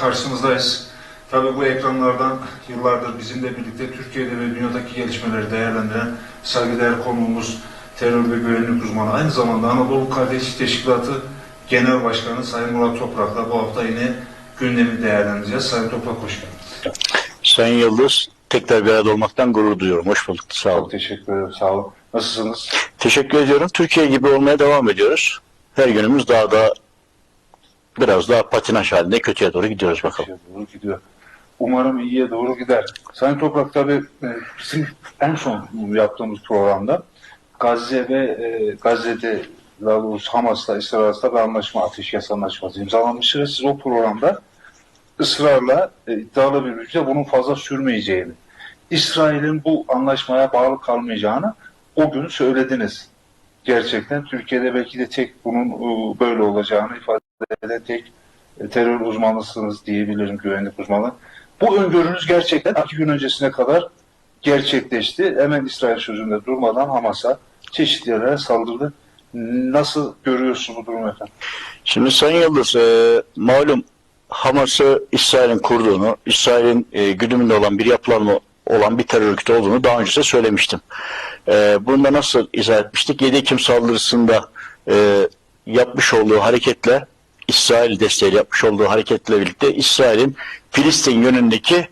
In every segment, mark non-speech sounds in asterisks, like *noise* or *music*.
karşınızdayız. Tabii bu ekranlardan yıllardır bizimle birlikte Türkiye'de ve dünyadaki gelişmeleri değerlendiren saygıdeğer konuğumuz terör ve güvenlik uzmanı. Aynı zamanda Anadolu Kardeş Teşkilatı Genel Başkanı Sayın Murat Toprak'la bu hafta yine gündemi değerlendireceğiz. Sayın Toprak hoş geldiniz. Sayın Yıldız, tekrar bir arada olmaktan gurur duyuyorum. Hoş bulduk. Sağ olun. Çok teşekkür ederim. Sağ olun. Nasılsınız? Teşekkür ediyorum. Türkiye gibi olmaya devam ediyoruz. Her günümüz daha da biraz daha patinaj halinde kötüye doğru gidiyoruz bakalım. Doğru gidiyor. Umarım iyiye doğru gider. Sayın Toprak tabii e, bizim en son yaptığımız programda Gazze ve e, Gazze'de daha Hamas'la İsrail arasında bir anlaşma, ateşkes anlaşması imzalanmıştır. ve Siz o programda ısrarla e, iddialı bir biçimde bunun fazla sürmeyeceğini, İsrail'in bu anlaşmaya bağlı kalmayacağını o gün söylediniz. Gerçekten Türkiye'de belki de tek bunun e, böyle olacağını ifade eden tek e, terör uzmanısınız diyebilirim güvenlik uzmanı. Bu öngörünüz gerçekten iki gün öncesine kadar gerçekleşti. Hemen İsrail sözünde durmadan Hamas'a çeşitli yerlere saldırdı. Nasıl görüyorsunuz bu durumu efendim? Şimdi Sayın Yıldız, e, malum Hamas'ı İsrail'in kurduğunu, İsrail'in e, güdümünde olan bir yapılanma olan bir terör örgütü olduğunu daha önce de söylemiştim. E, bunu da nasıl izah etmiştik? 7 Ekim saldırısında e, yapmış olduğu hareketle, İsrail desteğiyle yapmış olduğu hareketle birlikte İsrail'in Filistin yönündeki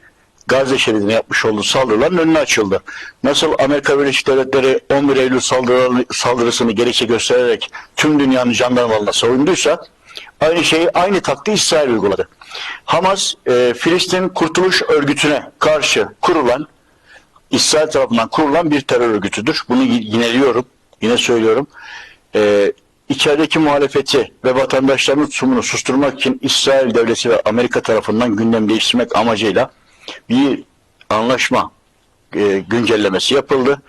Gazze şeridine yapmış olduğu saldırıların önüne açıldı. Nasıl Amerika Birleşik Devletleri 11 Eylül saldırı, saldırısını gerekçe göstererek tüm dünyanın jandarmalarına savunduysa aynı şeyi aynı taktiği İsrail uyguladı. Hamas e, Filistin Kurtuluş Örgütü'ne karşı kurulan İsrail tarafından kurulan bir terör örgütüdür. Bunu yineliyorum, yine söylüyorum. E, içerideki muhalefeti ve vatandaşların tutumunu susturmak için İsrail devleti ve Amerika tarafından gündem değiştirmek amacıyla bir anlaşma e, güncellemesi yapıldı.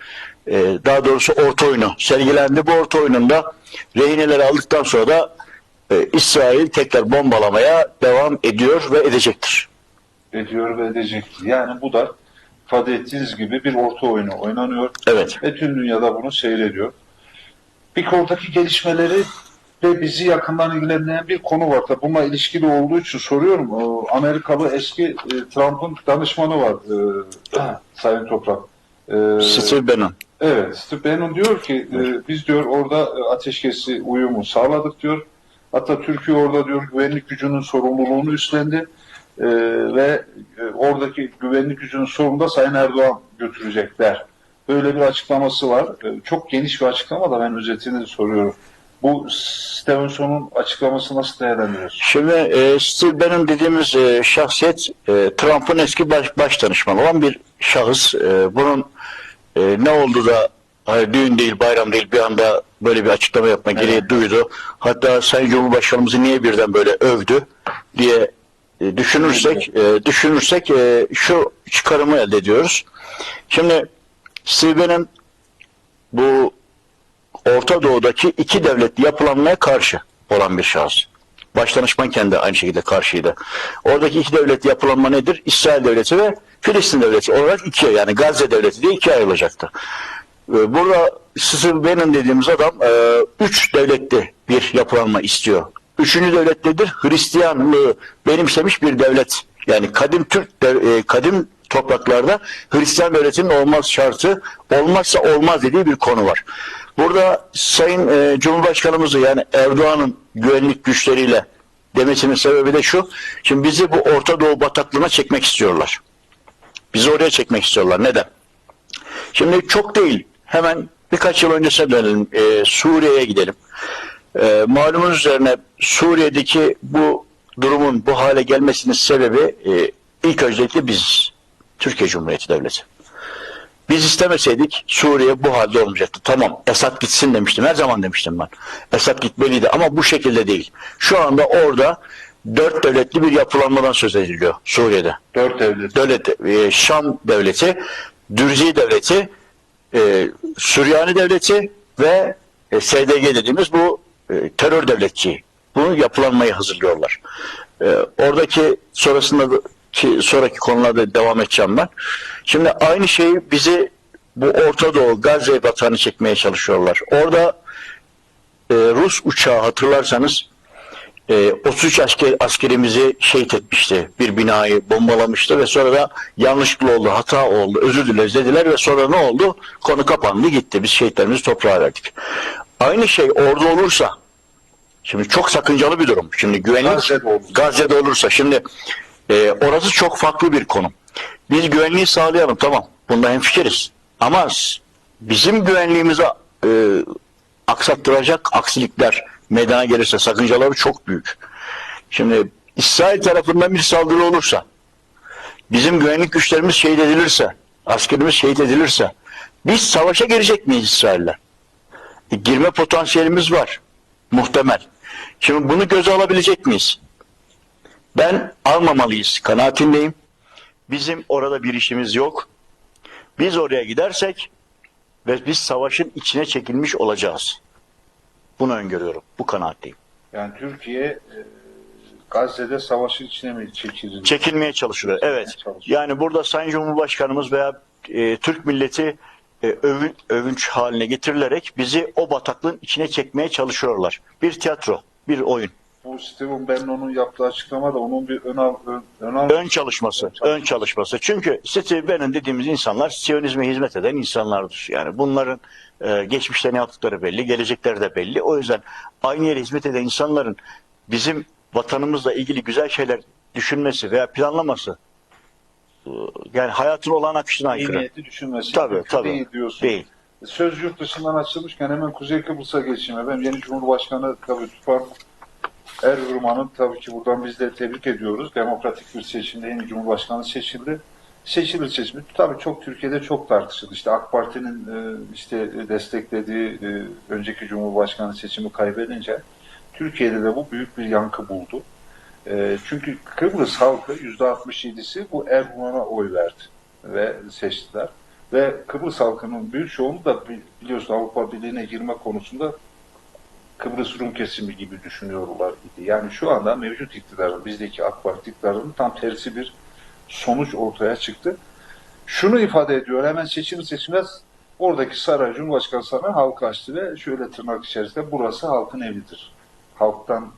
E, daha doğrusu orta oyunu sergilendi. Bu orta oyununda rehineleri aldıktan sonra da e, İsrail tekrar bombalamaya devam ediyor ve edecektir. Ediyor ve edecektir. Yani bu da ifade ettiğiniz gibi bir orta oyunu oynanıyor. Evet. ve tüm dünyada bunu seyrediyor. Bir oradaki gelişmeleri ve bizi yakından ilgilendiren bir konu var. Tabii bununla ilişkili olduğu için soruyorum. O Amerikalı eski e, Trump'ın danışmanı var e, Sayın Toprak. E, Steve Bannon. Evet, Steve Bannon diyor ki e, biz diyor orada e, ateşkesi uyumu sağladık diyor. Hatta Türkiye orada diyor güvenlik gücünün sorumluluğunu üstlendi E, ve e, oradaki güvenlik gücünün sorumluluğunu da Sayın Erdoğan götürecekler. Böyle bir açıklaması var. E, çok geniş bir açıklama da ben özetini soruyorum. Bu Stevenson'un açıklaması nasıl değerlendiriyorsun? Şimdi e, Steve Bannon dediğimiz e, şahsiyet e, Trump'ın eski baş, baş danışmanı olan bir şahıs. E, bunun e, ne oldu da hani düğün değil bayram değil bir anda böyle bir açıklama yapma gereği duydu. Hatta Sayın Cumhurbaşkanımızı niye birden böyle övdü diye e, düşünürsek e, düşünürsek e, şu çıkarımı elde ediyoruz. Şimdi Bannon bu Orta Doğu'daki iki devletli yapılanmaya karşı olan bir şahıs. Başdanışmanken de aynı şekilde karşıydı. Oradaki iki devletli yapılanma nedir? İsrail devleti ve Filistin devleti olarak ikiye yani Gazze devleti diye ikiye ayrılacaktı. Ee, Burada Steve Bannon dediğimiz adam e, üç devletli bir yapılanma istiyor. Üçüncü devlet nedir? Hristiyanlığı benimsemiş bir devlet. Yani kadim Türk e, kadim topraklarda Hristiyan devletinin olmaz şartı olmazsa olmaz dediği bir konu var. Burada Sayın e, Cumhurbaşkanımızı yani Erdoğan'ın güvenlik güçleriyle demesinin sebebi de şu. Şimdi bizi bu Orta Doğu bataklığına çekmek istiyorlar. Bizi oraya çekmek istiyorlar. Neden? Şimdi çok değil. Hemen birkaç yıl öncesine dönelim. E, Suriye'ye gidelim. E, malumunuz üzerine Suriye'deki bu durumun bu hale gelmesinin sebebi e, ilk öncelikle biz. Türkiye Cumhuriyeti Devleti. Biz istemeseydik Suriye bu halde olmayacaktı. Tamam Esad gitsin demiştim. Her zaman demiştim ben. Esad gitmeliydi ama bu şekilde değil. Şu anda orada dört devletli bir yapılanmadan söz ediliyor Suriye'de. Dört devlet. Devlet, e, Şam devleti, Dürzi devleti, e, Süryani devleti ve e, SDG dediğimiz bu e, terör devletçi. Bunu yapılanmayı hazırlıyorlar. E, oradaki sonrasında ki sonraki konularda devam edeceğim ben. Şimdi aynı şeyi bizi bu Orta Doğu Gazze batağını çekmeye çalışıyorlar. Orada e, Rus uçağı hatırlarsanız e, 33 asker, askerimizi şehit etmişti. Bir binayı bombalamıştı ve sonra da yanlışlıkla oldu, hata oldu, özür dileriz dediler ve sonra ne oldu? Konu kapandı gitti. Biz şehitlerimizi toprağa verdik. Aynı şey orada olursa, şimdi çok sakıncalı bir durum. Şimdi güvenlik Gazze'de olursa. Gazze'de olursa. Şimdi e, orası çok farklı bir konum. Biz güvenliği sağlayalım tamam. Bunda hemfikiriz. Ama bizim güvenliğimizi e, aksattıracak aksilikler meydana gelirse sakıncaları çok büyük. Şimdi İsrail tarafından bir saldırı olursa, bizim güvenlik güçlerimiz şehit edilirse, askerimiz şehit edilirse, biz savaşa girecek miyiz İsrail'le? E, girme potansiyelimiz var. Muhtemel. Şimdi bunu göze alabilecek miyiz? Ben almamalıyız. Kanaatindeyim. Bizim orada bir işimiz yok. Biz oraya gidersek ve biz savaşın içine çekilmiş olacağız. Bunu öngörüyorum. Bu kanaatteyim. Yani Türkiye e, Gazze'de savaşın içine mi çekildi? Çekilmeye çalışılıyor. Evet. çalışıyor. Yani burada Sayın Cumhurbaşkanımız veya e, Türk milleti e, övün- övünç haline getirilerek bizi o bataklığın içine çekmeye çalışıyorlar. Bir tiyatro, bir oyun. Bu Steven Bannon'un yaptığı açıklama da onun bir ön, ön, ön, Ön çalışması, ön çalışması. Çünkü Steve Bannon dediğimiz insanlar Siyonizme hizmet eden insanlardır. Yani bunların e, geçmişte ne yaptıkları belli, gelecekleri de belli. O yüzden aynı yere hizmet eden insanların bizim vatanımızla ilgili güzel şeyler düşünmesi veya planlaması e, yani hayatın olağan akışına aykırı. niyetli düşünmesi Tabii tabii. değil diyorsun. Değil. Söz yurt dışından açılmışken hemen Kuzey Kıbrıs'a geçeyim. Efendim yeni Cumhurbaşkanı tabii Tufan Erzurum'un tabii ki buradan biz de tebrik ediyoruz. Demokratik bir seçimde yeni Cumhurbaşkanı seçildi. Seçilir seçimi tabii çok Türkiye'de çok tartışıldı. İşte AK Parti'nin e, işte desteklediği e, önceki Cumhurbaşkanı seçimi kaybedince Türkiye'de de bu büyük bir yankı buldu. E, çünkü Kıbrıs halkı %67'si bu Erdoğan'a oy verdi ve seçtiler. Ve Kıbrıs halkının büyük çoğunluğu da bi- biliyorsun Avrupa Birliği'ne girme konusunda Kıbrıs Rum kesimi gibi düşünüyorlar idi. Yani şu anda mevcut iktidarın, bizdeki AK Parti iktidarının tam tersi bir sonuç ortaya çıktı. Şunu ifade ediyor, hemen seçim seçilmez oradaki saray, Cumhurbaşkanı sarayı halka açtı ve şöyle tırnak içerisinde burası halkın evidir. Halktan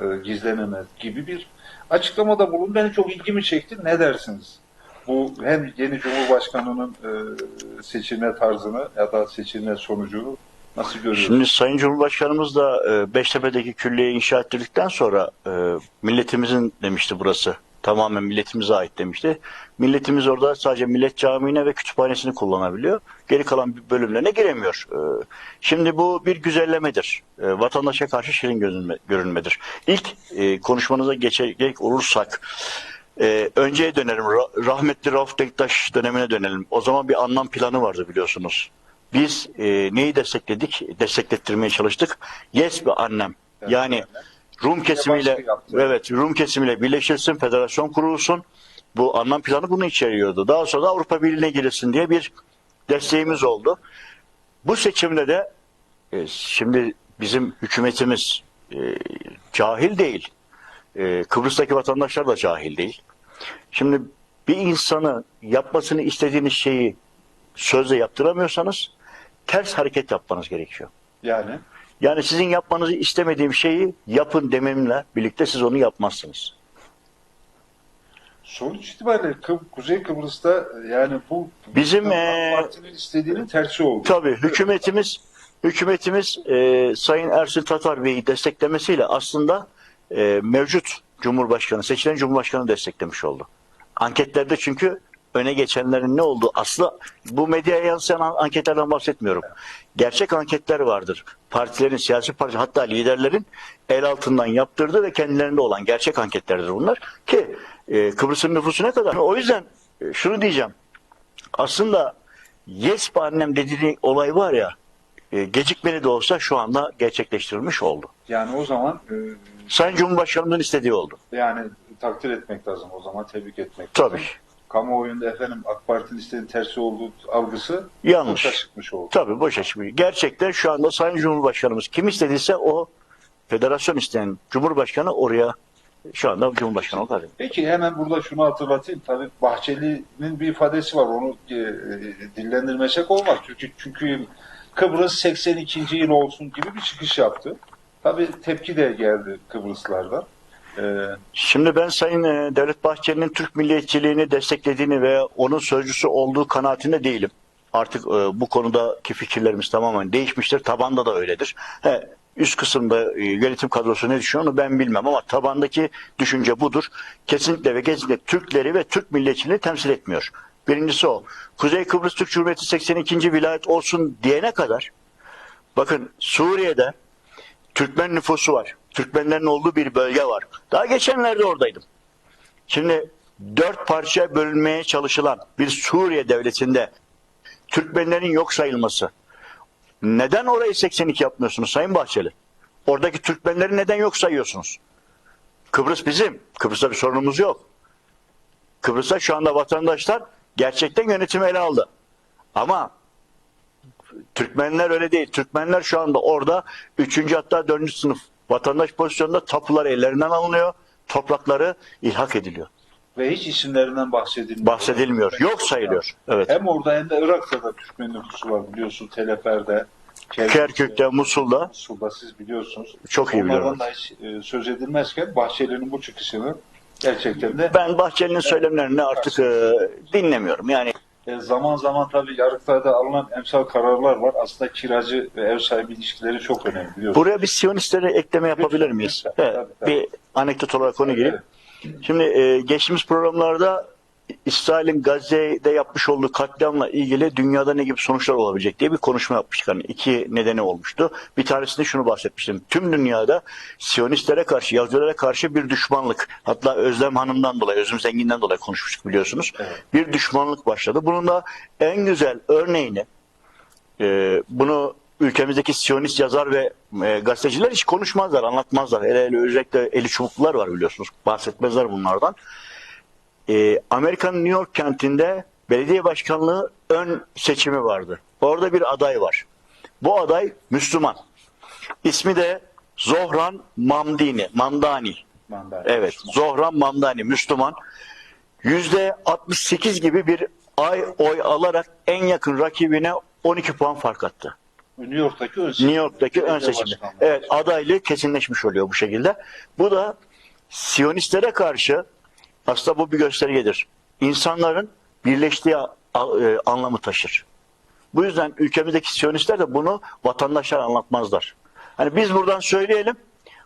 e, gizlenemez gibi bir açıklamada bulundu. Beni çok ilgimi çekti. Ne dersiniz? Bu hem yeni Cumhurbaşkanı'nın e, seçilme tarzını ya da seçilme sonucunu nasıl görüyorsunuz? Şimdi Sayın Cumhurbaşkanımız da e, Beştepe'deki külliyeyi inşa ettirdikten sonra e, milletimizin demişti burası. Tamamen milletimize ait demişti. Milletimiz orada sadece millet camiine ve kütüphanesini kullanabiliyor. Geri kalan bölümlerine giremiyor. E, şimdi bu bir güzellemedir. Vatandaşa karşı şirin görünme- görünmedir. İlk konuşmanıza geçecek olursak ee, önceye dönelim. Ra- rahmetli Rauf Denktaş dönemine dönelim. O zaman bir anlam planı vardı biliyorsunuz. Biz e, neyi destekledik? Desteklettirmeye çalıştık. Yes be annem. Evet, Yani annem. Rum kesimiyle evet Rum kesimiyle birleşilsin, federasyon kurulsun. Bu anlam planı bunu içeriyordu. Daha sonra da Avrupa Birliği'ne girilsin diye bir desteğimiz oldu. Bu seçimde de e, şimdi bizim hükümetimiz e, cahil değil. E, Kıbrıs'taki vatandaşlar da cahil değil. Şimdi bir insanı yapmasını istediğiniz şeyi sözle yaptıramıyorsanız ters hareket yapmanız gerekiyor. Yani Yani sizin yapmanızı istemediğim şeyi yapın dememle birlikte siz onu yapmazsınız. sonuç itibariyle Kuzey Kıbrıs'ta e, yani bu Bizim, eee, Parti'nin istediğinin tersi oldu. Tabii hükümetimiz hükümetimiz e, Sayın Ersin Tatar Bey'i desteklemesiyle aslında e, mevcut Cumhurbaşkanı, seçilen Cumhurbaşkanı desteklemiş oldu. Anketlerde çünkü öne geçenlerin ne olduğu aslı bu medyaya yansıyan an- anketlerden bahsetmiyorum. Gerçek anketler vardır. Partilerin, siyasi parti hatta liderlerin el altından yaptırdığı ve kendilerinde olan gerçek anketlerdir bunlar. Ki e, Kıbrıs'ın nüfusu ne kadar? O yüzden e, şunu diyeceğim. Aslında yes be annem dediği olay var ya e, gecikmeli de olsa şu anda gerçekleştirilmiş oldu. Yani o zaman e, Sayın Cumhurbaşkanı'nın istediği oldu. yani takdir etmek lazım o zaman tebrik etmek Tabii. Kamuoyunda efendim AK Parti'nin istediğinin tersi olduğu algısı Yanlış. boşa çıkmış oldu. Tabii boşa çıkmıyor. Gerçekten şu anda Sayın Cumhurbaşkanımız kim istediyse o federasyon isteyen Cumhurbaşkanı oraya şu anda Cumhurbaşkanı oldu. Peki hemen burada şunu hatırlatayım. Tabii Bahçeli'nin bir ifadesi var. Onu e, e, dillendirmesek olmaz. Çünkü çünkü Kıbrıs 82. yıl olsun gibi bir çıkış yaptı. Tabii tepki de geldi Kıbrıslardan. Şimdi ben Sayın e, Devlet Bahçeli'nin Türk milliyetçiliğini desteklediğini ve onun sözcüsü olduğu kanaatinde değilim. Artık e, bu konudaki fikirlerimiz tamamen değişmiştir. Tabanda da öyledir. He, üst kısımda e, yönetim kadrosu ne düşünüyor onu ben bilmem ama tabandaki düşünce budur. Kesinlikle ve kesinlikle Türkleri ve Türk milliyetçiliğini temsil etmiyor. Birincisi o. Kuzey Kıbrıs Türk Cumhuriyeti 82. vilayet olsun diyene kadar bakın Suriye'de Türkmen nüfusu var. Türkmenlerin olduğu bir bölge var. Daha geçenlerde oradaydım. Şimdi dört parçaya bölünmeye çalışılan bir Suriye devletinde Türkmenlerin yok sayılması. Neden orayı 82 yapmıyorsunuz Sayın Bahçeli? Oradaki Türkmenleri neden yok sayıyorsunuz? Kıbrıs bizim. Kıbrıs'ta bir sorunumuz yok. Kıbrıs'ta şu anda vatandaşlar gerçekten yönetimi ele aldı. Ama Türkmenler öyle değil. Türkmenler şu anda orada 3. hatta 4. sınıf vatandaş pozisyonunda tapular ellerinden alınıyor. Toprakları ilhak ediliyor. ve hiç isimlerinden bahsedilmiyor. Bahsedilmiyor. Yok sayılıyor. Evet. Hem orada hem de Irak'ta da Türkmen nüfusu var biliyorsun. Telefer'de, Kerkük'te, Musul'da Musul'da siz biliyorsunuz. Çok iyi biliyorum. Onlardan da hiç e, söz edilmezken Bahçeli'nin bu çıkışını gerçekten de ben Bahçeli'nin söylemlerini artık e, dinlemiyorum. Yani e, zaman zaman tabii yargıtlarda alınan emsal kararlar var. Aslında kiracı ve ev sahibi ilişkileri çok önemli biliyorsunuz. buraya bir Siyonistleri ekleme yapabilir miyiz? Lütfen, Evet, tabii, tabii. bir anekdot olarak onu gireyim. Şimdi e, geçtiğimiz programlarda İsrail'in Gazze'de yapmış olduğu katliamla ilgili dünyada ne gibi sonuçlar olabilecek diye bir konuşma yapmıştık. Hani iki nedeni olmuştu. Bir tanesinde şunu bahsetmiştim. Tüm dünyada Siyonistlere karşı, Yahudilere karşı bir düşmanlık. Hatta Özlem Hanım'dan dolayı, Özlem Zengin'den dolayı konuşmuştuk biliyorsunuz. Evet. Bir düşmanlık başladı. Bunun da en güzel örneğini e, bunu ülkemizdeki Siyonist yazar ve e, gazeteciler hiç konuşmazlar, anlatmazlar. Hele hele özellikle eli çubuklular var biliyorsunuz. Bahsetmezler bunlardan. E, Amerika'nın New York kentinde belediye başkanlığı ön seçimi vardı. Orada bir aday var. Bu aday Müslüman. İsmi de Zohran Mamdini, Mamdani. Mandalina. Evet, Zohran Mamdani, Müslüman. Yüzde 68 gibi bir ay oy alarak en yakın rakibine 12 puan fark attı. New York'taki ön seçim. New York'taki ön seçimde. Evet adaylığı kesinleşmiş oluyor bu şekilde. Bu da Siyonistlere karşı aslında bu bir göstergedir. İnsanların birleştiği e, anlamı taşır. Bu yüzden ülkemizdeki Siyonistler de bunu vatandaşlara anlatmazlar. Hani biz buradan söyleyelim,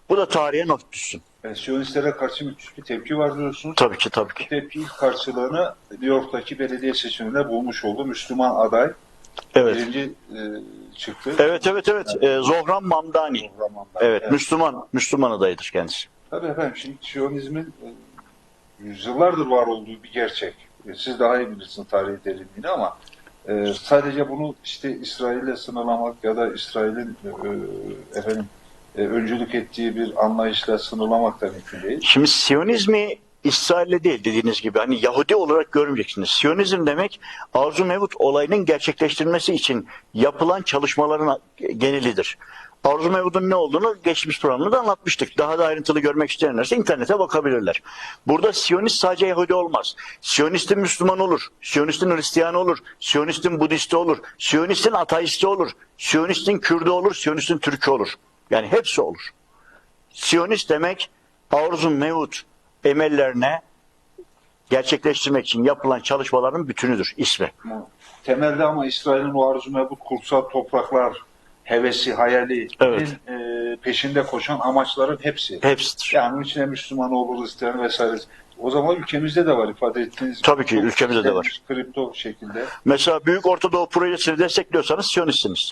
bu da tarihe not düşsün. E, Siyonistlere karşı müthiş bir tepki var diyorsunuz. Tabii ki tabii ki. Bu tepki karşılığını New York'taki belediye seçiminde bulmuş oldu. Müslüman aday Evet. birinci e, çıktı. Evet evet evet. Ee, Zohran Mamdani. Zamanlar. Evet, Müslüman Müslüman adayıdır kendisi. Tabii efendim şimdi Siyonizmin e, yüzyıllardır var olduğu bir gerçek. E, Siz daha iyi bilirsiniz tarihi derinliğini ama e, sadece bunu işte İsrail'le sınırlamak ya da İsrail'in e, efendim e, öncülük ettiği bir anlayışla sınırlamak da mümkün değil. Şimdi Siyonizmi İsrail'le değil dediğiniz gibi hani Yahudi olarak görmeyeceksiniz. Siyonizm demek Arzu Mevut olayının gerçekleştirilmesi için yapılan çalışmaların genelidir. Arzu Mevut'un ne olduğunu geçmiş programda da anlatmıştık. Daha da ayrıntılı görmek isteyenlerse internete bakabilirler. Burada Siyonist sadece Yahudi olmaz. Siyonistin Müslüman olur. Siyonistin Hristiyan olur. Siyonistin Budisti olur. Siyonistin ateisti olur. Siyonistin Kürdü olur. Siyonistin Türkü olur. Yani hepsi olur. Siyonist demek arzu mevut emellerine gerçekleştirmek için yapılan çalışmaların bütünüdür ismi. Temelde ama İsrail'in o arzu mevcut kutsal topraklar hevesi, hayali Evet. e, peşinde koşan amaçların hepsi. Hepsidir. Yani içine Müslüman olur, Hristiyan vesaire. O zaman ülkemizde de var ifade ettiğiniz gibi. Tabii ki, ülkemizde de var. Kripto şekilde. Mesela Büyük Orta Doğu projesini destekliyorsanız Siyonistsiniz.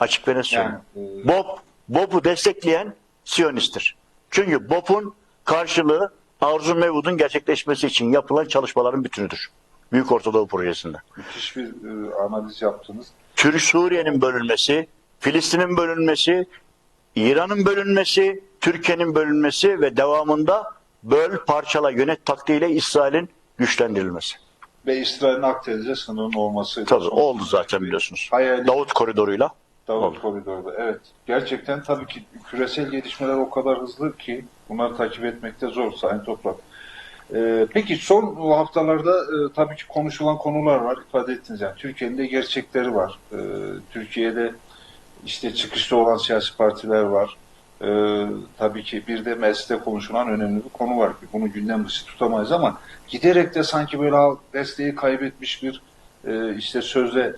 Açık ve net söyleyeyim. Yani, e, Bob, Bob'u destekleyen Siyonisttir. Çünkü Bob'un karşılığı Arzu Mevud'un gerçekleşmesi için yapılan çalışmaların bütünüdür. Büyük Orta Doğu projesinde. müthiş bir e, analiz yaptınız. Türk Suriye'nin bölünmesi, Filistin'in bölünmesi, İran'ın bölünmesi, Türkiye'nin bölünmesi ve devamında böl, parçala, yönet taktiğiyle İsrail'in güçlendirilmesi. Ve İsrail'in Akdeniz'e sınırının olması. Tabii oldu zaten biliyorsunuz. Hayali Davut koridoruyla. Davut oldu. Koridor'da. Evet. Gerçekten tabii ki küresel gelişmeler o kadar hızlı ki bunları takip etmekte zor Sayın Toprak. Ee, peki son haftalarda e, tabii ki konuşulan konular var. ifade ettiniz yani. Türkiye'nin de gerçekleri var. Ee, Türkiye'de işte çıkışta olan siyasi partiler var. e, tabii ki bir de mecliste konuşulan önemli bir konu var ki bunu gündem dışı tutamayız ama giderek de sanki böyle desteği kaybetmiş bir e, işte sözde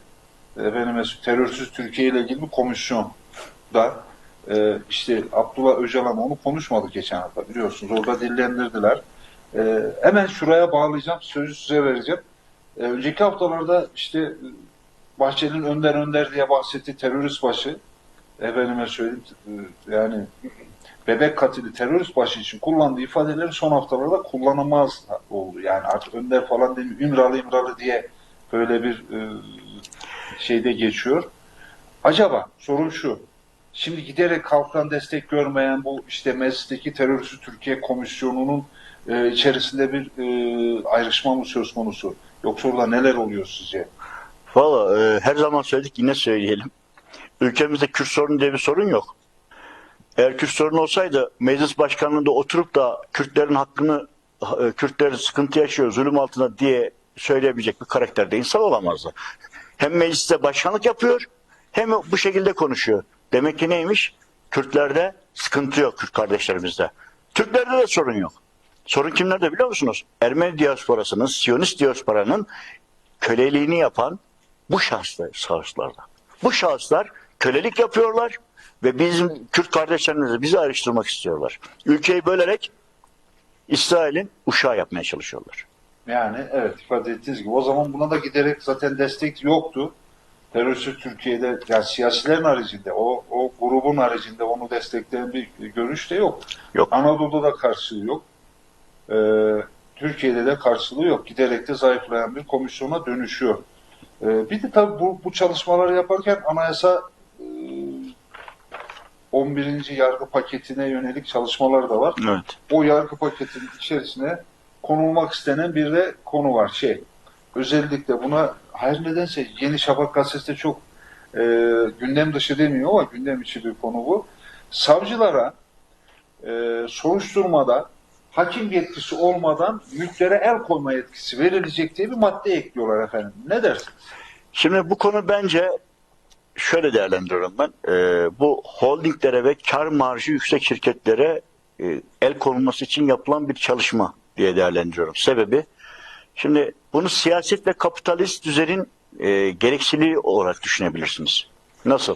efendim terörsüz Türkiye ile ilgili bir komisyon da e, işte Abdullah Öcalan onu konuşmadı geçen hafta biliyorsunuz. Orada dillendirdiler. E, hemen şuraya bağlayacağım. Sözü size vereceğim. E, önceki haftalarda işte Bahçeli'nin Önder Önder diye bahsettiği terörist başı efendime söyleyeyim e, yani bebek katili terörist başı için kullandığı ifadeleri son haftalarda kullanılmaz oldu. Yani artık Önder falan değil İmralı İmralı diye böyle bir e, şeyde geçiyor. Acaba sorun şu. Şimdi giderek halktan destek görmeyen bu işte meclisteki terörist Türkiye Komisyonu'nun e, içerisinde bir e, ayrışma mı söz konusu? Yoksa orada neler oluyor sizce? Valla e, her zaman söyledik yine söyleyelim. Ülkemizde Kürt sorunu diye bir sorun yok. Eğer Kürt sorunu olsaydı meclis başkanlığında oturup da Kürtlerin hakkını e, Kürtler sıkıntı yaşıyor, zulüm altında diye söyleyebilecek bir karakterde insan olamazdı. Hem mecliste başkanlık yapıyor hem bu şekilde konuşuyor. Demek ki neymiş? Kürtlerde sıkıntı yok Kürt kardeşlerimizde. Türklerde de sorun yok. Sorun kimlerde biliyor musunuz? Ermeni diasporasının, Siyonist diasporanın köleliğini yapan bu şahıslar, şahıslarda. Bu şahıslar kölelik yapıyorlar ve bizim Kürt kardeşlerimizi bizi ayrıştırmak istiyorlar. Ülkeyi bölerek İsrail'in uşağı yapmaya çalışıyorlar. Yani evet ifade ettiğiniz gibi o zaman buna da giderek zaten destek yoktu. Terörist Türkiye'de yani siyasilerin haricinde o, o grubun haricinde onu destekleyen bir görüş de yok. Yok. Anadolu'da da karşılığı yok. Ee, Türkiye'de de karşılığı yok. Giderek de zayıflayan bir komisyona dönüşüyor. Ee, bir de tabii bu, bu çalışmaları yaparken anayasa e, 11. yargı paketine yönelik çalışmalar da var Evet. o yargı paketinin içerisine konulmak istenen bir de konu var. Şey, özellikle buna her nedense Yeni Şafak gazetesi çok e, gündem dışı demiyor ama gündem içi bir konu bu. Savcılara e, soruşturmada hakim yetkisi olmadan mülklere el koyma yetkisi verilecek diye bir madde ekliyorlar efendim. Ne dersiniz? Şimdi bu konu bence şöyle değerlendiriyorum ben. Ee, bu holdinglere ve kar marjı yüksek şirketlere e, el konulması için yapılan bir çalışma diye değerlendiriyorum. Sebebi şimdi bunu siyaset ve kapitalist düzenin e, gereksiliği olarak düşünebilirsiniz. Nasıl?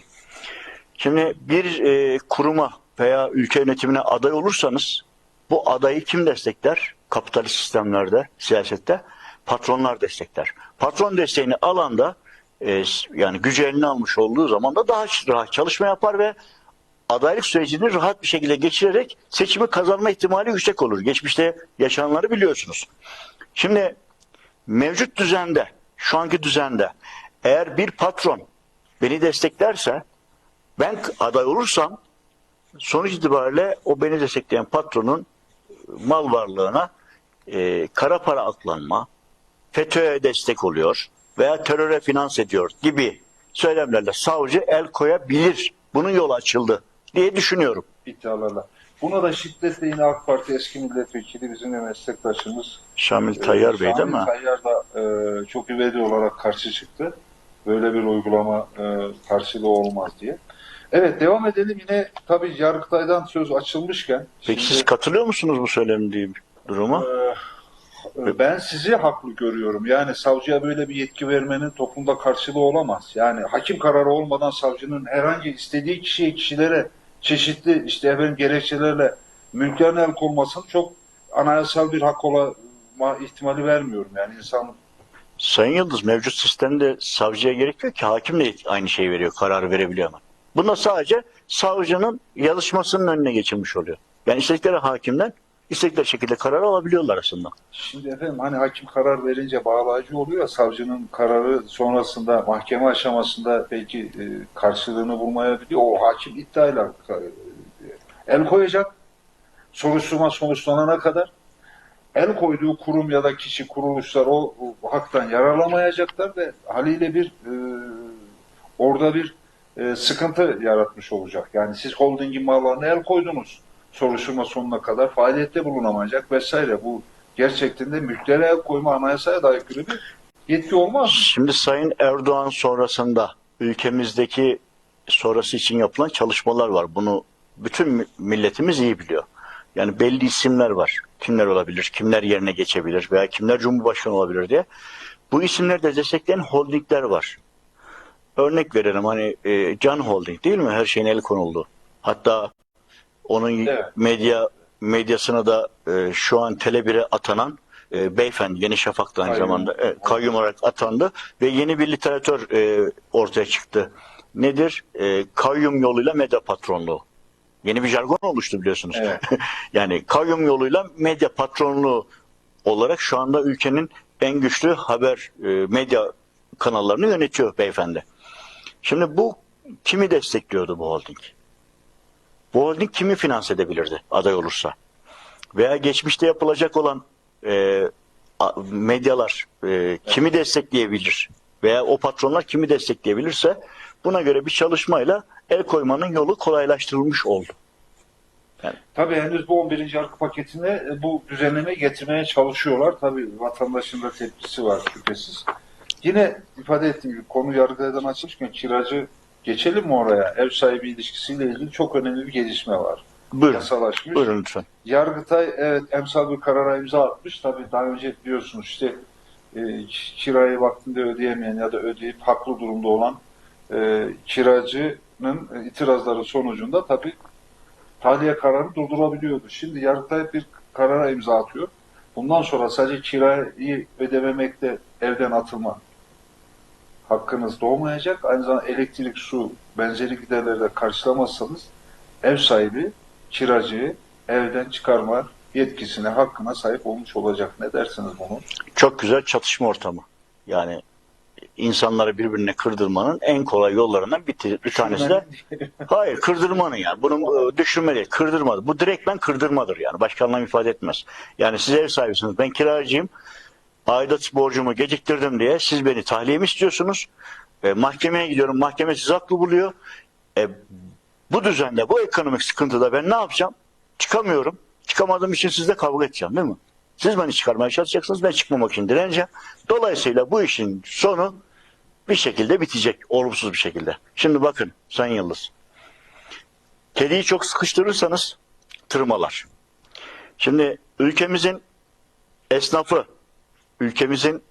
Şimdi bir e, kuruma veya ülke yönetimine aday olursanız bu adayı kim destekler? Kapitalist sistemlerde, siyasette patronlar destekler. Patron desteğini alanda e, yani gücü eline almış olduğu zaman da daha rahat çalışma yapar ve adaylık sürecini rahat bir şekilde geçirerek seçimi kazanma ihtimali yüksek olur. Geçmişte yaşananları biliyorsunuz. Şimdi mevcut düzende, şu anki düzende eğer bir patron beni desteklerse ben aday olursam sonuç itibariyle o beni destekleyen patronun mal varlığına e, kara para aklanma, FETÖ'ye destek oluyor veya teröre finans ediyor gibi söylemlerle savcı el koyabilir. Bunun yolu açıldı diye düşünüyorum. iddialarla. Buna da şiddetle yine AK Parti eski milletvekili bizim de meslektaşımız Şamil Tayyar Bey değil Şamil mi? Tayyar da e, çok ivedi olarak karşı çıktı. Böyle bir uygulama e, karşılığı olmaz diye. Evet devam edelim yine tabii Yargıtay'dan söz açılmışken. Peki şimdi, siz katılıyor musunuz bu söylemdiğim duruma? e, ben sizi haklı görüyorum. Yani savcıya böyle bir yetki vermenin toplumda karşılığı olamaz. Yani hakim kararı olmadan savcının herhangi istediği kişiye kişilere çeşitli işte efendim gerekçelerle mülklerine el konmasını çok anayasal bir hak olma ihtimali vermiyorum. Yani insan Sayın Yıldız mevcut sistemde savcıya gerek yok ki hakim de aynı şeyi veriyor, karar verebiliyor ama. Bunda sadece savcının yazışmasının önüne geçilmiş oluyor. Yani istedikleri hakimden istedikleri şekilde karar alabiliyorlar aslında. Şimdi efendim hani hakim karar verince bağlayıcı oluyor ya savcının kararı sonrasında mahkeme aşamasında belki e, karşılığını bulmayabiliyor. O hakim iddiayla e, el koyacak soruşturma sonuçlanana kadar el koyduğu kurum ya da kişi kuruluşlar o, o haktan yararlamayacaklar ve haliyle bir e, orada bir e, sıkıntı yaratmış olacak. Yani siz holdingin mallarına el koydunuz soruşturma sonuna kadar faaliyette bulunamayacak vesaire. Bu gerçekten de mülklere el koyma anayasaya da aykırı bir yetki olmaz? Şimdi Sayın Erdoğan sonrasında ülkemizdeki sonrası için yapılan çalışmalar var. Bunu bütün mi- milletimiz iyi biliyor. Yani belli isimler var. Kimler olabilir, kimler yerine geçebilir veya kimler cumhurbaşkanı olabilir diye. Bu isimleri de destekleyen holdingler var. Örnek verelim hani e, Can Holding değil mi? Her şeyin el konuldu. Hatta onun Evet. medya medyasına da e, şu an Tele1'e atanan e, beyefendi Yeni Şafak'ta aynı zamanda e, kayyum olarak atandı ve yeni bir literatür e, ortaya çıktı. Nedir? E, kayyum yoluyla medya patronluğu. Yeni bir jargon oluştu biliyorsunuz. Evet. *laughs* yani kayyum yoluyla medya patronluğu olarak şu anda ülkenin en güçlü haber e, medya kanallarını yönetiyor beyefendi. Şimdi bu kimi destekliyordu bu holding? Bu holding kimi finanse edebilirdi aday olursa? Veya geçmişte yapılacak olan e, medyalar e, kimi destekleyebilir? Veya o patronlar kimi destekleyebilirse buna göre bir çalışmayla el koymanın yolu kolaylaştırılmış oldu. Tabii henüz bu 11. yargı paketine e, bu düzenleme getirmeye çalışıyorlar. Tabii vatandaşın da tepkisi var şüphesiz. Yine ifade ettiğim gibi konu yargıdan açılırken kiracı geçelim mi oraya? Ev sahibi ilişkisiyle ilgili çok önemli bir gelişme var. Buyurun. Yasalaşmış. Buyurun lütfen. Yargıtay evet emsal bir karara imza atmış. Tabii daha önce biliyorsunuz işte e, kirayı vaktinde ödeyemeyen ya da ödeyip haklı durumda olan e, kiracının itirazları sonucunda tabii tahliye kararını durdurabiliyordu. Şimdi Yargıtay bir karara imza atıyor. Bundan sonra sadece kirayı ödememekte evden atılma hakkınız doğmayacak. Aynı zamanda elektrik, su, benzeri giderleri de karşılamazsanız ev sahibi kiracıyı evden çıkarma yetkisine, hakkına sahip olmuş olacak. Ne dersiniz bunu? Çok güzel çatışma ortamı. Yani insanları birbirine kırdırmanın en kolay yollarından bir, bir tanesi de hayır kırdırmanın yani. Bunun e, düşürme değil, kırdırmadır. Bu direktmen kırdırmadır yani. Başka anlam ifade etmez. Yani siz ev sahibisiniz. Ben kiracıyım. Aidat borcumu geciktirdim diye siz beni tahliye mi istiyorsunuz? E, mahkemeye gidiyorum. Mahkeme sizi haklı buluyor. E, bu düzende, bu ekonomik sıkıntıda ben ne yapacağım? Çıkamıyorum. Çıkamadığım için sizle kavga edeceğim değil mi? Siz beni çıkarmaya çalışacaksınız, ben çıkmamak için direneceğim. Dolayısıyla bu işin sonu bir şekilde bitecek, olumsuz bir şekilde. Şimdi bakın Sayın Yıldız. Kediyi çok sıkıştırırsanız tırmalar. Şimdi ülkemizin esnafı, ülkemizin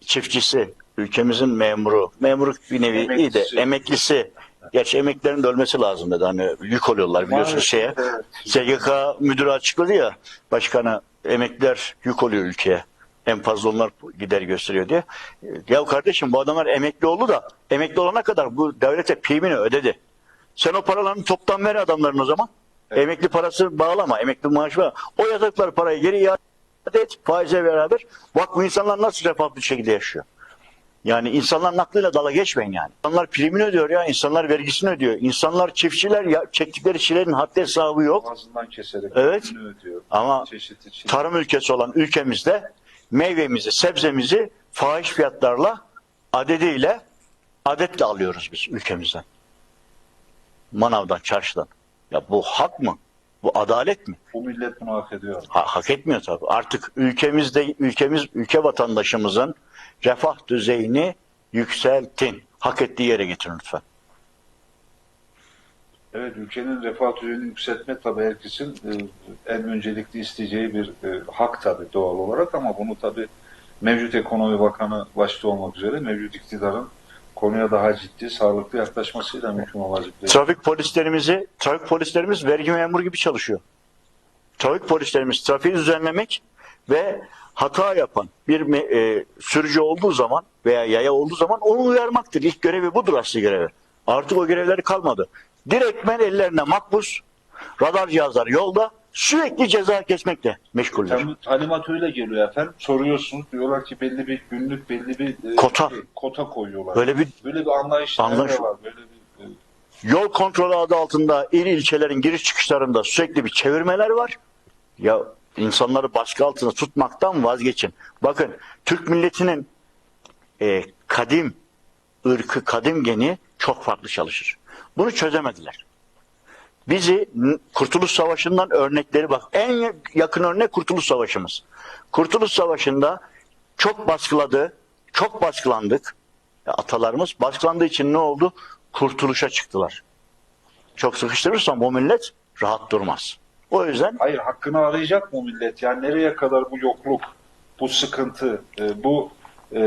çiftçisi, ülkemizin memuru, memuru bir nevi iyi de Emeklisi. emeklisi. Gerçi emeklilerin de ölmesi lazım dedi. Hani yük oluyorlar biliyorsunuz şeye. SGK müdürü açıkladı ya başkana emekliler yük oluyor ülkeye. En fazla onlar gider gösteriyor diye. Ya kardeşim bu adamlar emekli oldu da emekli olana kadar bu devlete primini ödedi. Sen o paralarını toptan ver adamların o zaman. Evet. Emekli parası bağlama, emekli maaşı bağlama. O yataklar parayı geri iade et, faize beraber. Bak bu insanlar nasıl refahlı bir şekilde yaşıyor. Yani insanların aklıyla dala geçmeyin yani. İnsanlar primini ödüyor ya, insanlar vergisini ödüyor. İnsanlar çiftçiler ya çektikleri çilenin haddi hesabı yok. Ağzından keserek Evet. Ama tarım ülkesi olan ülkemizde meyvemizi, sebzemizi fahiş fiyatlarla adediyle adetle alıyoruz biz ülkemizden. Manavdan, çarşıdan. Ya bu hak mı? Bu adalet mi? Bu millet bunu hak ediyor. Ha- hak etmiyor tabii. Artık ülkemizde ülkemiz ülke vatandaşımızın refah düzeyini yükseltin. Hak ettiği yere getirin lütfen. Evet, ülkenin refah düzeyini yükseltmek tabii herkesin e, en öncelikli isteyeceği bir e, hak tabii doğal olarak ama bunu tabii mevcut ekonomi bakanı başta olmak üzere mevcut iktidarın konuya daha ciddi, sağlıklı yaklaşmasıyla mümkün olacak. Trafik polislerimizi, trafik polislerimiz vergi memuru gibi çalışıyor. Trafik polislerimiz trafiği düzenlemek ve hata yapan bir e, sürücü olduğu zaman veya yaya olduğu zaman onu uyarmaktır. İlk görevi budur asli görevi. Artık o görevleri kalmadı. Direktmen ellerine makbuz, radar cihazları yolda sürekli ceza kesmekle meşguller. Tam talimat öyle geliyor efendim. Soruyorsunuz diyorlar ki belli bir günlük belli bir e, Kota. şey, kota koyuyorlar. Böyle bir böyle bir anlayış, Anlayış- var. Böyle bir e, Yol kontrolü adı altında il ilçelerin giriş çıkışlarında sürekli bir çevirmeler var. Ya insanları baskı altında tutmaktan vazgeçin. Bakın Türk milletinin e, kadim ırkı, kadim geni çok farklı çalışır. Bunu çözemediler. Bizi Kurtuluş Savaşı'ndan örnekleri bak. En yakın örnek Kurtuluş Savaşı'mız. Kurtuluş Savaşı'nda çok baskıladı, çok baskılandık. Atalarımız baskılandığı için ne oldu? Kurtuluşa çıktılar. Çok sıkıştırırsam bu millet rahat durmaz. O yüzden Hayır hakkını arayacak mı millet? Yani nereye kadar bu yokluk, bu sıkıntı, e, bu e,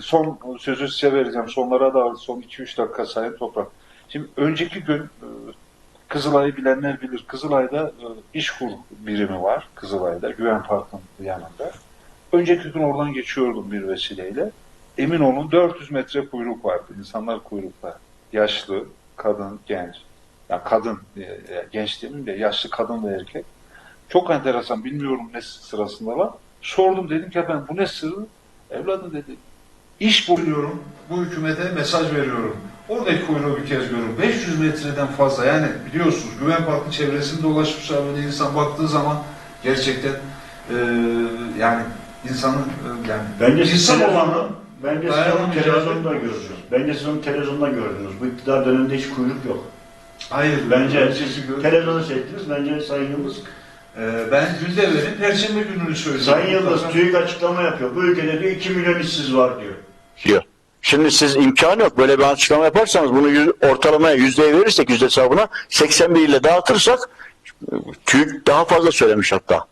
son sözü size vereceğim. Sonlara da son 2-3 dakika Sayın Toprak. Şimdi önceki gün e, Kızılay'ı bilenler bilir. Kızılay'da e, İşkur birimi var. Kızılay'da Güven Park'ın yanında. Önceki gün oradan geçiyordum bir vesileyle. Emin olun 400 metre kuyruk vardı. İnsanlar kuyrukta. Yaşlı, kadın, genç. Ya kadın, e, e, genç demeyeyim de yaşlı kadın ve erkek. Çok enteresan. Bilmiyorum ne sırasındalar. Sordum dedim ki ben bu ne sırrı? Evladım dedi. İş buluyorum. Bu hükümete mesaj veriyorum. Oradaki kuyruğu bir kez görün. 500 metreden fazla yani biliyorsunuz Güven Parkı çevresinde dolaşmışlar böyle insan baktığı zaman gerçekten e, yani insanın e, yani Bence insan televizyonda, olanı bence siz onu televizyonda gördünüz. Bence siz onu televizyonda gördünüz. Bu iktidar döneminde hiç kuyruk yok. Hayır. Bence ben siz televizyonda seyrettiniz. Bence Sayın Yıldız. E, ben Güldever'in Perşembe gününü söylüyorum. Sayın Yıldız TÜİK açıklama yapıyor. Bu ülkede diyor 2 milyon işsiz var diyor. Şimdi siz imkanı yok. Böyle bir açıklama yaparsanız bunu yüz, ortalamaya yüzdeye verirsek yüzde hesabına 81 ile dağıtırsak TÜİK daha fazla söylemiş hatta.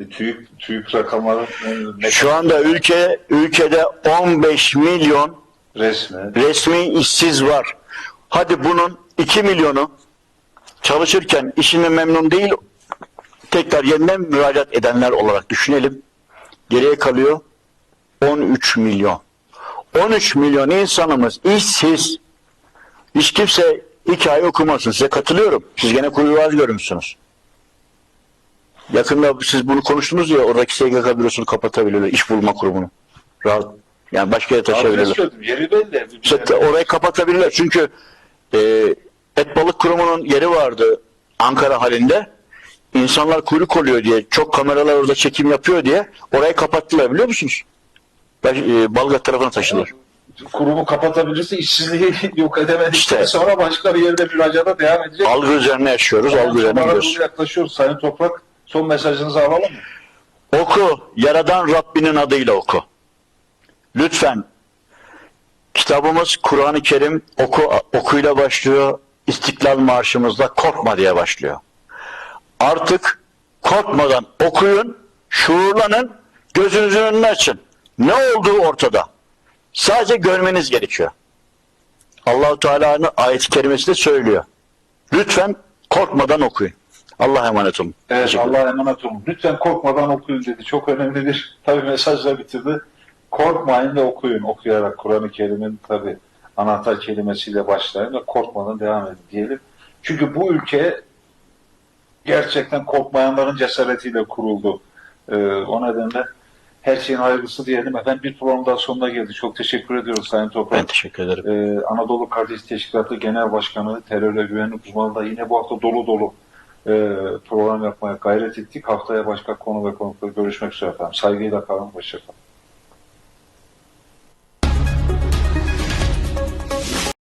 E, TÜİK, TÜİK rakamları Şu anda ülke ülkede 15 milyon resmi. resmi işsiz var. Hadi bunun 2 milyonu çalışırken işine memnun değil tekrar yeniden müracaat edenler olarak düşünelim. Geriye kalıyor 13 milyon. 13 milyon insanımız işsiz. Hiç kimse hikaye okumasın. Size katılıyorum. Siz gene kuyruğu az görmüşsünüz. Yakında siz bunu konuştunuz ya oradaki SGK bürosunu kapatabilirler. iş bulma kurumunu. Rahat. Yani başka yere taşıyabilirler. Yeri belli. İşte orayı kapatabilirler. Çünkü e, et balık kurumunun yeri vardı Ankara halinde. İnsanlar kuyruk oluyor diye, çok kameralar orada çekim yapıyor diye orayı kapattılar biliyor musunuz? E, Balgat tarafına taşıdılar. kurumu kapatabilirse işsizliği *laughs* yok edemedikten İşte. sonra başka bir yerde müracaata devam edecek. Algı üzerine yaşıyoruz, algı üzerine Sonlara gidiyoruz. doğru yaklaşıyoruz. Sayın Toprak son mesajınızı alalım mı? Oku, Yaradan Rabbinin adıyla oku. Lütfen. Kitabımız Kur'an-ı Kerim oku, okuyla başlıyor. İstiklal Marşımızda korkma diye başlıyor. Artık korkmadan okuyun, şuurlanın, gözünüzün önünü açın. Ne olduğu ortada. Sadece görmeniz gerekiyor. Allahu Teala'nın ayet-i kerimesi de söylüyor. Lütfen korkmadan okuyun. Allah'a emanet olun. Evet. Allah'a emanet olun. Lütfen korkmadan okuyun dedi. Çok önemli bir *laughs* tabii mesajla bitirdi. Korkmayın ve okuyun. Okuyarak Kur'an-ı Kerim'in tabii anahtar kelimesiyle başlayın ve korkmadan devam edin diyelim. Çünkü bu ülke gerçekten korkmayanların cesaretiyle kuruldu. Ee, o nedenle her şeyin hayırlısı diyelim. Efendim bir program daha sonuna geldi. Çok teşekkür ediyoruz Sayın Toprak. Ben teşekkür ederim. Ee, Anadolu Kardeş Teşkilatı Genel Başkanı, terör ve güvenlik uzmanı da yine bu hafta dolu dolu e, program yapmaya gayret ettik. Haftaya başka konu ve konukla görüşmek üzere efendim. Saygıyla kalın, hoşçakalın.